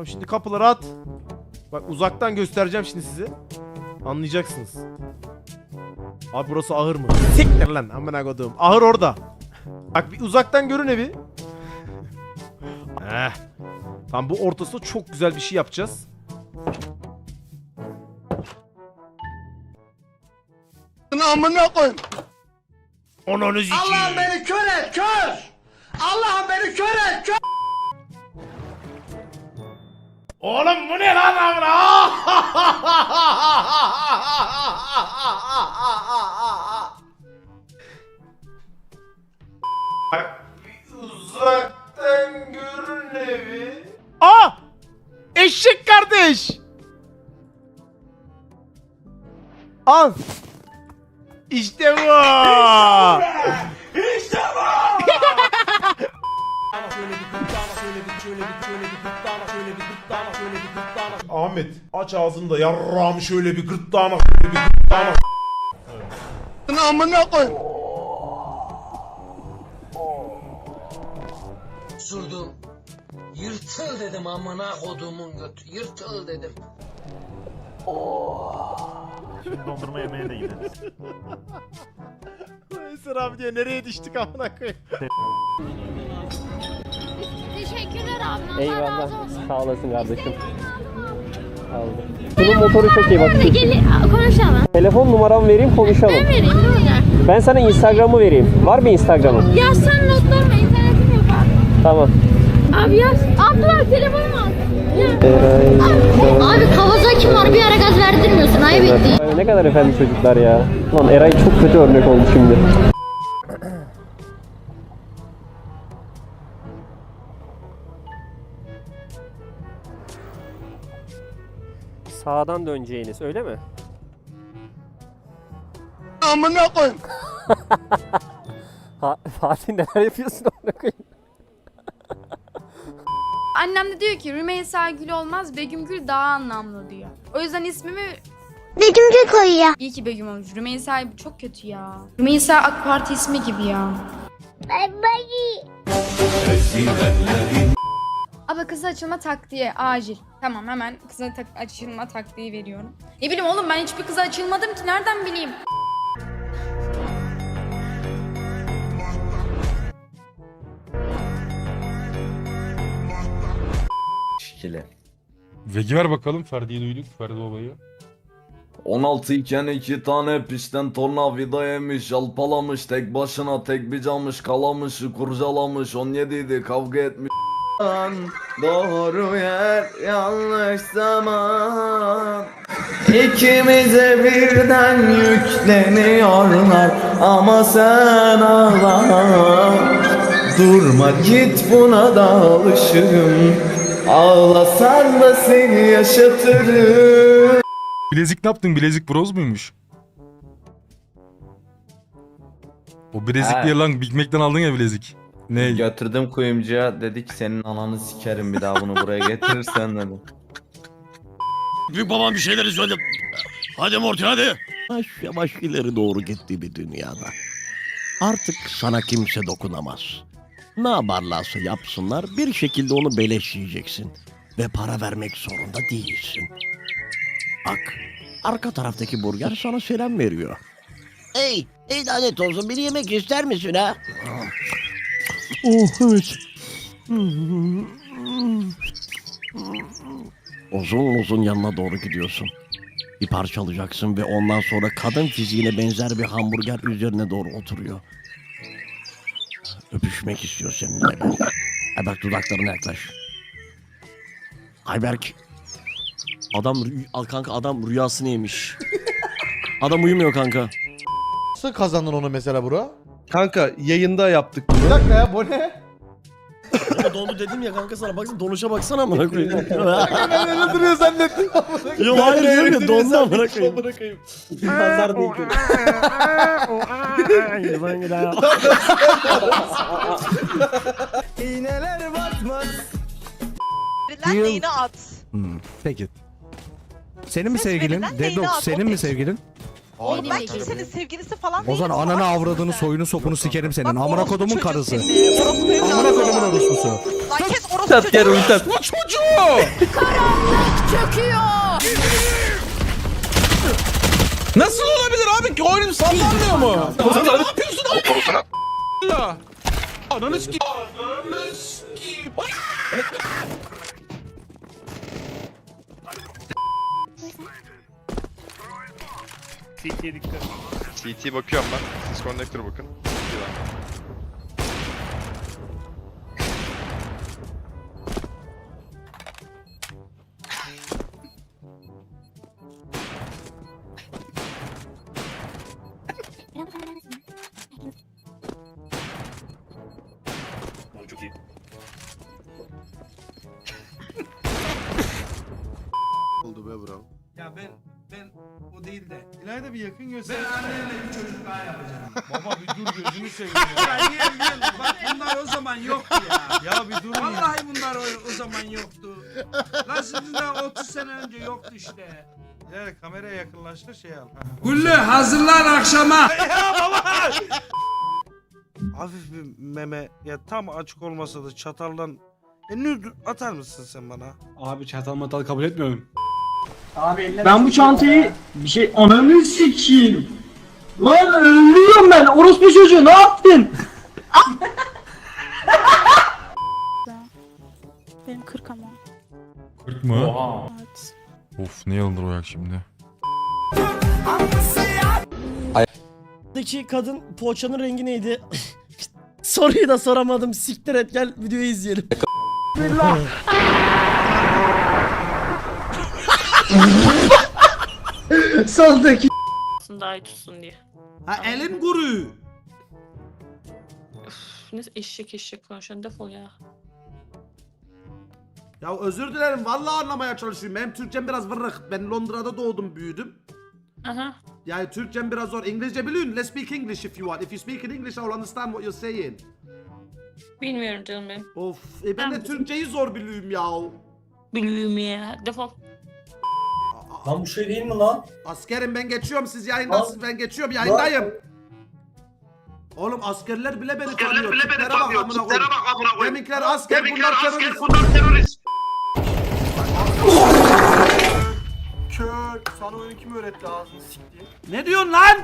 Tamam şimdi kapıları at. Bak uzaktan göstereceğim şimdi size. Anlayacaksınız. Abi burası ahır mı? Siktir lan amına kodum. Ahır orada. Bak bir uzaktan görün evi. Heh. Tam bu ortasında çok güzel bir şey yapacağız. Amına koyayım. Sikeyim. Allah'ım beni kör et kör. Allah'ım beni kör et kör. Oğlum bu ne lan amına? Uzaktan görün evi. Aa! Eşek kardeş. Al. İşte bu. Ahmet aç ağzını da yarrağımı şöyle bir gırtlağına şöyle bir gırtlağına. Amına koyayım. Surdum. Yırtıl dedim amına kodumun götü. Yırtıl dedim. Dondurma yemeye de gideriz. Eser abi diyor nereye düştük amına koyayım. Teşekkürler abi. Allah razı Eyvallah. Sağ olasın kardeşim. Bunun motoru çok iyi bak. Gel konuşalım. Telefon numaramı vereyim konuşalım. Ben vereyim ne olacak? Ben sana Instagram'ı vereyim. Var mı Instagram'ın? Yazsan notlarıma internetim yok abi. Tamam. Abi yaz. Abdullah telefonum al. Ya. Abi kavaza kim var bir ara gaz verdirmiyorsun ayıp ettiğin. Ay, Ne kadar efendi çocuklar ya. Lan Eray çok kötü örnek oldu şimdi. Sağdan döneceğiniz öyle mi? Amına koyayım. Ha, Fatih neler yapıyorsun ona koyayım? Annem de diyor ki Rümeysa Gül olmaz Begüm Gül daha anlamlı diyor. O yüzden ismimi Begüm Gül koyuyor. iyi ki Begüm olmuş. Rümeysa çok kötü ya. Rümeysa AK Parti ismi gibi ya. Abla kıza açılma taktiği acil. Tamam hemen kıza tak- açılma taktiği veriyorum. Ne bileyim oğlum ben hiçbir kıza açılmadım ki nereden bileyim? Şikili. Vegi ver bakalım Ferdi'yi duyduk Ferdi babayı. 16 iken iki tane pişten tornavida yemiş Alpalamış tek başına tek bir camış Kalamış kurcalamış 17 idi kavga etmiş Doğru yer yanlış zaman İkimize birden yükleniyorlar Ama sen ağlama Durma git buna da alışırım Ağlasan da seni yaşatırım Bilezik ne yaptın? Bilezik broz muymuş? O bilezik diye lan Big Mac'ten aldın ya bilezik. Ne? Götürdüm kuyumcuya dedi ki senin ananı sikerim bir daha bunu buraya getirirsen dedi. Büyük babam bir şeyleri söyledi. Hadi Morty hadi. Yavaş yavaş ileri doğru gitti bir dünyada. Artık sana kimse dokunamaz. Ne yaparlarsa yapsınlar bir şekilde onu beleş yiyeceksin. Ve para vermek zorunda değilsin. Bak arka taraftaki burger sana selam veriyor. Hey, hey lanet olsun bir yemek ister misin ha? Oh evet. Uzun uzun yanına doğru gidiyorsun. Bir parça alacaksın ve ondan sonra kadın fiziğine benzer bir hamburger üzerine doğru oturuyor. Öpüşmek istiyor seninle Ayberk. Dudaklarına yaklaş. Ayberk. Adam rü- al kanka adam rüyasını yemiş. Adam uyumuyor kanka. Nasıl kazandın onu mesela bro? Kanka yayında yaptık Bir bunu. dakika ya bu ne? Ya dondu dedim ya kanka sana baksana donuşa baksana amına koyayım. ben öyle duruyor zannettim. Yo hayır diyorum ya dondu amına koyayım. Bırakayım. Nazar değil. İğneler batmaz. Lan neyini at. Peki. Senin mi sevgilin? lan, Dedox neyini at, senin mi sevgilin? Oğlum ben kimsenin sevgilisi falan O değilim. salak ananı avradını soyunu sopunu sikerim senin. Amına kodumun çocuğu karısı. Amına kodumun orospusu. Lan kes orospu ulti at gel ulti at. Nasıl olabilir abi ki oyunum sallanmıyor mu? Sen ne yapıyorsun abi? Ananı sikeyim. Ananı CT bakıyorum ben. Siz connector bakın. Değil de. İlayda bir yakın göster. Ben annemle bir çocuk daha yapacağım. Baba bir dur gözünü seveyim ya. ya gel gel. Bak bunlar o zaman yoktu ya. Ya bir dur Vallahi bunlar o, o zaman yoktu. Lan şimdi daha 30 sene önce yoktu işte. Yani kameraya yakınlaştır şey al. Güllü hazırlan akşama. ya baba. Hafif bir meme ya tam açık olmasa da çataldan e, nüd atar mısın sen bana? Abi çatal matal kabul etmiyorum. Ben bu çantayı bir şey ananı sikeyim. Lan ölüyorum ben. Orospu çocuğu ne yaptın? Benim 40 ama. 40 mı? Of ne yıldır o yak şimdi. Daki kadın poğaçanın rengi neydi? Soruyu da soramadım. Siktir et gel videoyu izleyelim. Soldaki. Daha iyi tutsun diye. Ha elim kuru. Ne eşek eşek konuşuyorsun defol ya. Ya özür dilerim vallahi anlamaya çalışıyorum. Benim Türkçem biraz vırrık. Ben Londra'da doğdum büyüdüm. Aha. Yani Türkçem biraz zor. İngilizce biliyorsun. Let's speak English if you want. If you speak in English I will understand what you're saying. Bilmiyorum canım benim. Of. E ben de Türkçeyi zor biliyorum ya. Bilmiyorum ya. Defol. Lan bu şey değil mi lan? Askerim ben geçiyorum siz yayındasınız ben geçiyorum yayındayım. Oğlum askerler bile beni tanıyor. Bile beni tanıyor. Tiplere bak amına koyayım. Deminkiler asker bunlar terörist. bunlar terörist. Kör. Sana oyunu kim öğretti ağzını siktiğin? Ne diyorsun lan?